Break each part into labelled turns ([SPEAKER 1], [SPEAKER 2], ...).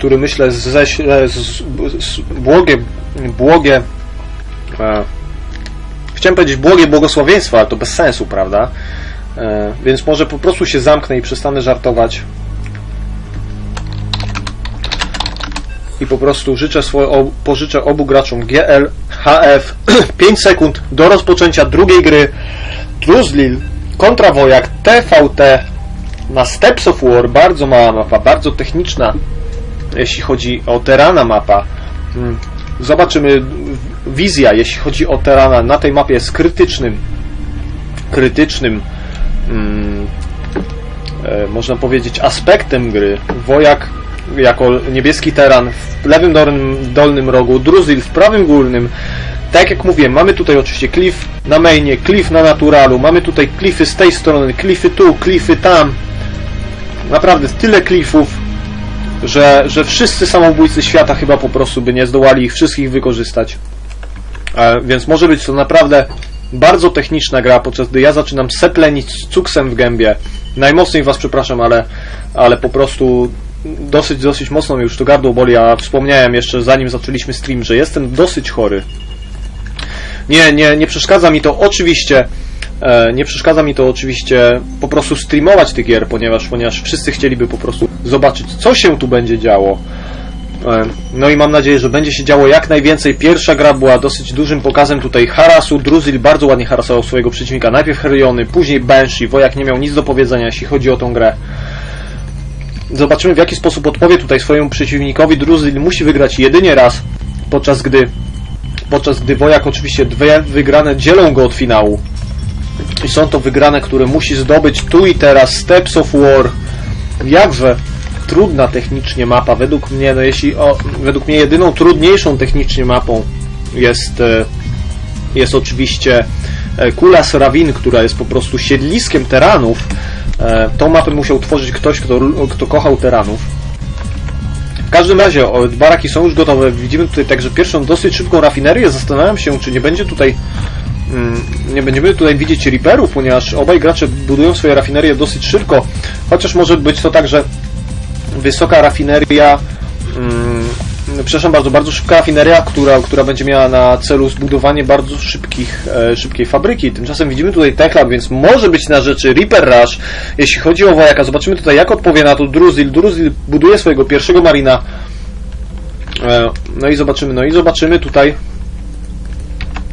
[SPEAKER 1] który myślę ześle z, z, błogie, błogie e, chciałem powiedzieć błogie błogosławieństwo, ale to bez sensu, prawda? E, więc może po prostu się zamknę i przestanę żartować. I po prostu życzę swoje, pożyczę obu graczom GL, HF 5 sekund do rozpoczęcia drugiej gry Druzlil kontra Wojak TVT na Steps of War. Bardzo mała mapa, bardzo techniczna, jeśli chodzi o Terana mapa. Mm, Zobaczymy wizja, jeśli chodzi o Terana na tej mapie jest krytycznym krytycznym mm, e, można powiedzieć aspektem gry. Wojak jako niebieski teran w lewym dolnym, dolnym rogu, Druzil w prawym górnym. Tak jak mówiłem, mamy tutaj oczywiście cliff na mainie, cliff na naturalu, mamy tutaj cliffy z tej strony, cliffy tu, cliffy tam. Naprawdę tyle cliffów, że, że wszyscy samobójcy świata chyba po prostu by nie zdołali ich wszystkich wykorzystać. E, więc może być to naprawdę bardzo techniczna gra, podczas gdy ja zaczynam seplenić z cuksem w gębie. Najmocniej was przepraszam, ale, ale po prostu dosyć, dosyć mocno już to gardło boli, a wspomniałem jeszcze zanim zaczęliśmy stream, że jestem dosyć chory. Nie, nie, nie przeszkadza mi to oczywiście, nie przeszkadza mi to oczywiście po prostu streamować tych gier, ponieważ, ponieważ wszyscy chcieliby po prostu zobaczyć, co się tu będzie działo. E, No i mam nadzieję, że będzie się działo jak najwięcej. Pierwsza gra była dosyć dużym pokazem tutaj harasu. Druzil bardzo ładnie harasował swojego przeciwnika. Najpierw Heriony, później Banshee. Wojak nie miał nic do powiedzenia, jeśli chodzi o tą grę. Zobaczymy w jaki sposób odpowie tutaj swojemu przeciwnikowi. Druzil musi wygrać jedynie raz, podczas gdy podczas gdy Wojak oczywiście dwie wygrane dzielą go od finału. I są to wygrane, które musi zdobyć tu i teraz. Steps of War. Jakże trudna technicznie mapa. Według mnie, no jeśli o, według mnie jedyną trudniejszą technicznie mapą jest, e, jest oczywiście e, Kula Rawin, która jest po prostu siedliskiem teranów. E, Tą mapę musiał tworzyć ktoś, kto, kto kochał teranów. W każdym razie baraki są już gotowe. Widzimy tutaj także pierwszą dosyć szybką rafinerię. Zastanawiam się, czy nie będzie tutaj nie będziemy tutaj widzieć Reaperów, ponieważ obaj gracze budują swoje rafinerie dosyć szybko. Chociaż może być to tak, że wysoka rafineria mm, przepraszam bardzo, bardzo szybka rafineria, która, która będzie miała na celu zbudowanie bardzo szybkich, e, szybkiej fabryki. Tymczasem widzimy tutaj Techlab, więc może być na rzeczy Reaper Rush. Jeśli chodzi o Wojaka, zobaczymy tutaj jak odpowie na to Druzil. Druzil buduje swojego pierwszego marina. E, no i zobaczymy, no i zobaczymy tutaj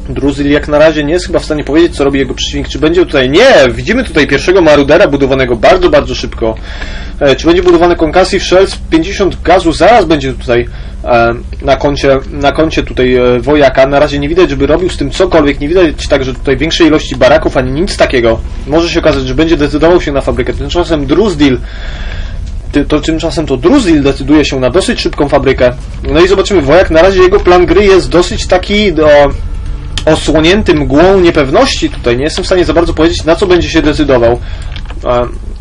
[SPEAKER 1] Druzil jak na razie nie jest chyba w stanie powiedzieć, co robi jego przeciwnik. Czy będzie tutaj... Nie! Widzimy tutaj pierwszego Marudera budowanego bardzo, bardzo szybko. E, czy będzie budowany Concussion Shells? 50 gazu zaraz będzie tutaj e, na koncie, na koncie tutaj e, Wojaka. Na razie nie widać, żeby robił z tym cokolwiek. Nie widać także tutaj większej ilości baraków, ani nic takiego. Może się okazać, że będzie decydował się na fabrykę. Tymczasem Druzdil to tymczasem to Druzil decyduje się na dosyć szybką fabrykę. No i zobaczymy, Wojak na razie jego plan gry jest dosyć taki do, osłonięty mgłą niepewności tutaj. Nie jestem w stanie za bardzo powiedzieć, na co będzie się decydował.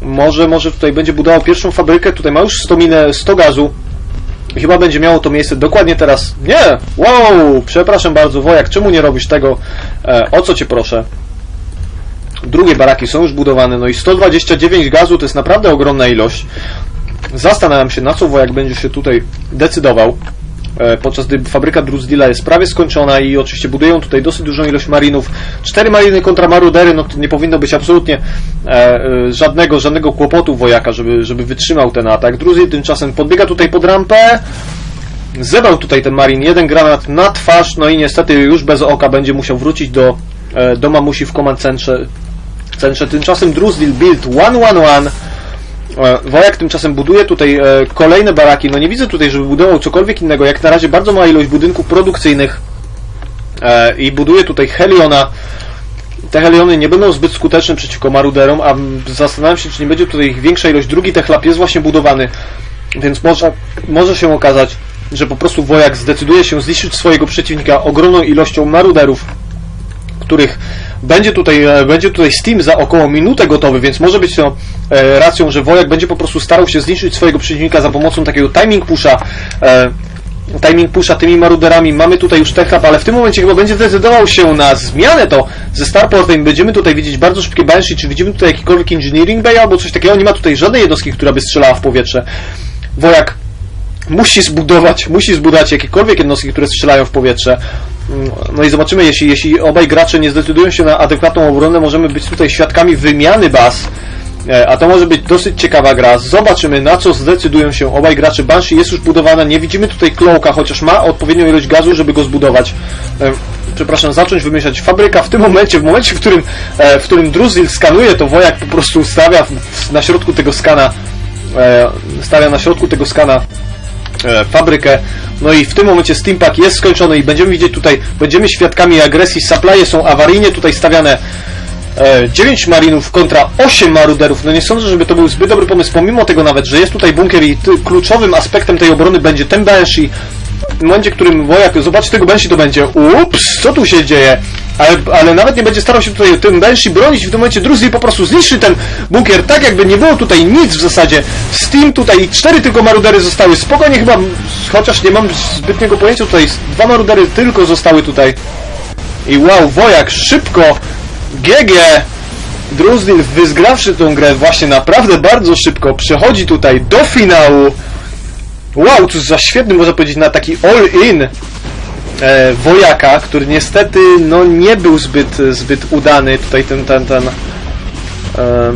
[SPEAKER 1] Może, może tutaj będzie budował pierwszą fabrykę, tutaj ma już 100 minę, 100 gazu. Chyba będzie miało to miejsce dokładnie teraz. Nie! Wow! Przepraszam bardzo, Wojak, czemu nie robisz tego? E, o co cię proszę? Drugie baraki są już budowane, no i 129 gazu to jest naprawdę ogromna ilość. Zastanawiam się, na co Wojak będzie się tutaj decydował. E, Podczas gdy fabryka Druzdila jest prawie skończona i oczywiście budują tutaj dosyć dużą ilość marinów. Cztery mariny kontra marudery, no to nie powinno być absolutnie e, e, żadnego, żadnego kłopotu Wojaka, żeby, żeby wytrzymał ten atak. Druzil tymczasem podbiega tutaj pod rampę. Zebrał tutaj ten marin, jeden granat na twarz, no i niestety już bez oka będzie musiał wrócić do, do mamusi w command centrze. centrze. Tymczasem Druzdil build 1-1-1. E, Wojak tymczasem buduje tutaj e, kolejne baraki. No nie widzę tutaj, żeby budował cokolwiek innego. Jak na razie bardzo mała ilość budynków produkcyjnych e, i buduje tutaj Heliona. Te Heliony nie będą zbyt skuteczne przeciwko maruderom, a zastanawiam się, czy nie będzie tutaj większa ilość. Drugi Techlab jest właśnie budowany, więc może, może się okazać, że po prostu Wojak zdecyduje się zniszczyć swojego przeciwnika ogromną ilością maruderów których będzie tutaj, e, będzie tutaj Steam za około minutę gotowy, więc może być to e, racją, że Wojak będzie po prostu starał się zniszczyć swojego przeciwnika za pomocą takiego timing pusha. E, timing pusha tymi maruderami. Mamy tutaj już Techlab, ale w tym momencie chyba będzie decydował się na zmianę to ze Starportem. Będziemy tutaj widzieć bardzo szybkie Banshee, czy widzimy tutaj jakikolwiek Engineering Bay albo coś takiego. Nie ma tutaj żadnej jednostki, która by strzelała w powietrze. Wojak musi zbudować, musi zbudować jakiekolwiek jednostki, które strzelają w powietrze. No i zobaczymy, jeśli, jeśli obaj gracze nie zdecydują się na adekwatną obronę, możemy być tutaj świadkami wymiany baz. E, A to może być dosyć ciekawa gra. Zobaczymy, na co zdecydują się obaj gracze. Banshee jest już budowana, nie widzimy tutaj Cloaka, chociaż ma odpowiednią ilość gazu, żeby go zbudować. E, Przepraszam, zacząć wymyślać. Fabryka w tym momencie, w momencie, w którym, e, w którym Druzil skanuje, to Wojak po prostu stawia na środku tego skana stawia na środku tego skana fabrykę. No i w tym momencie Steampack jest skończony i będziemy widzieć tutaj, będziemy świadkami agresji. Supply'e są awaryjnie tutaj stawiane e, 9 marinów kontra 8 maruderów. No nie sądzę, żeby to był zbyt dobry pomysł, pomimo tego nawet, że jest tutaj bunkier i kluczowym aspektem tej obrony będzie ten Banshee. W momencie, w którym wojak zobaczy tego Banshee, to będzie ups, co tu się dzieje? Ale, ale nawet nie będzie starał się tutaj tym Banshee bronić w tym momencie Druzzy po prostu zniszczy ten bunkier tak jakby nie było tutaj nic w zasadzie. Steam tutaj cztery tylko marudery zostały. Spokojnie chyba, chociaż nie mam zbytniego pojęcia tutaj, dwa marudery tylko zostały tutaj. I wow, Wojak szybko, GG, Druzdil wyzgrawszy tą grę właśnie naprawdę bardzo szybko, przechodzi tutaj do finału. Wow, cóż za świetny, można powiedzieć, na taki all-in e, Wojaka, który niestety no nie był zbyt, zbyt udany. Tutaj ten, ten, ten e,